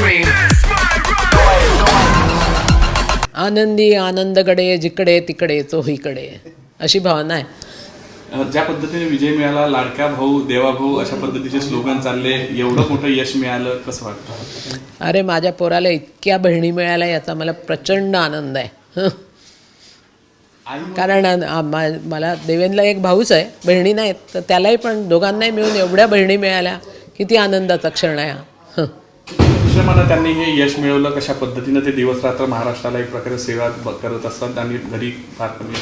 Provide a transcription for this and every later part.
scream. आनंदी आनंदकडे जिकडे तिकडे तो अशी भावना आहे. ज्या पद्धतीने विजय मिळाला लाडक्या भाऊ देवा भाऊ अशा पद्धतीचे स्लोगन चालले एवढं मोठं यश मिळालं कसं वाटतं? अरे माझ्या पोराला इतक्या बहिणी मिळाल्या याचा मला प्रचंड आनंद आहे. कारण मा- मला देवेंद्रला एक भाऊच आहे बहिणी नाहीत तर त्यालाही पण दोघांनाही मिळून एवढ्या बहिणी मिळाल्या किती आनंदाचा क्षण आहे हा. हं. त्यांनी हे यश मिळवलं कशा पद्धतीनं ते दिवस रात्र महाराष्ट्राला एक प्रकारे सेवा करत असतात आणि घरी फार कमी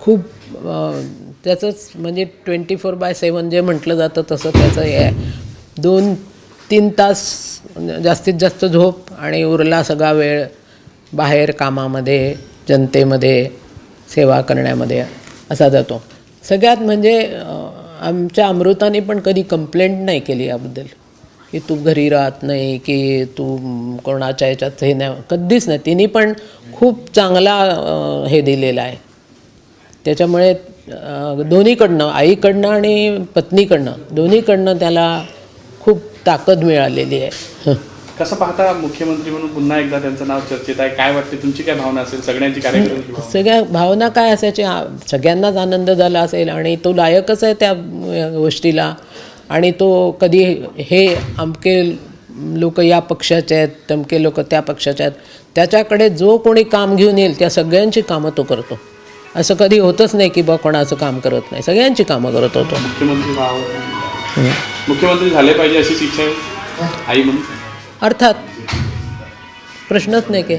खूप त्याचंच म्हणजे twenty four by seven J म्हटलं जातं तसं त्याचं हे आहे. दोन तीन तास जास्तीत जास्त झोप आणि उरला सगळा वेळ बाहेर कामामध्ये जनतेमध्ये सेवा करण्यामध्ये असा जातो. सगळ्यात म्हणजे आमच्या अमृताने पण कधी कंप्लेंट नाही केली याबद्दल. की तू घरी राहत नाही की तू कोणाच्या ह्याच्यात हे नाही. कधीच नाही. तिने पण खूप चांगला हे दिलेला आहे. त्याच्यामुळे दोन्हीकडनं आईकडनं आणि पत्नीकडनं दोन्हीकडनं त्याला खूप ताकद मिळालेली आहे. कसं पाहता मुख्यमंत्री म्हणून पुन्हा एकदा त्यांचं नाव चर्चेत आहे? काय वाटते? तुमची काय भावना असेल? सगळ्यांची कार्यक्रमाची भावना सगळ्या भावना काय असायची सगळ्यांनाच आनंद झाला असेल आणि तो लायकच आहे त्या गोष्टीला. आणि तो कधी हे अमके लोक या पक्षाचे आहेत तमके लोक त्या पक्षाचे आहेत त्याच्याकडे जो कोणी काम घेऊन येईल त्या सगळ्यांची कामं तो करतो. असं कधी होतच नाही की बा कोणाचं काम करत नाही सगळ्यांची कामं करत होतो. मुख्यमंत्री झाले पाहिजे इच्छा आहे? आई म्हणून. अर्थात प्रश्नच नाही की.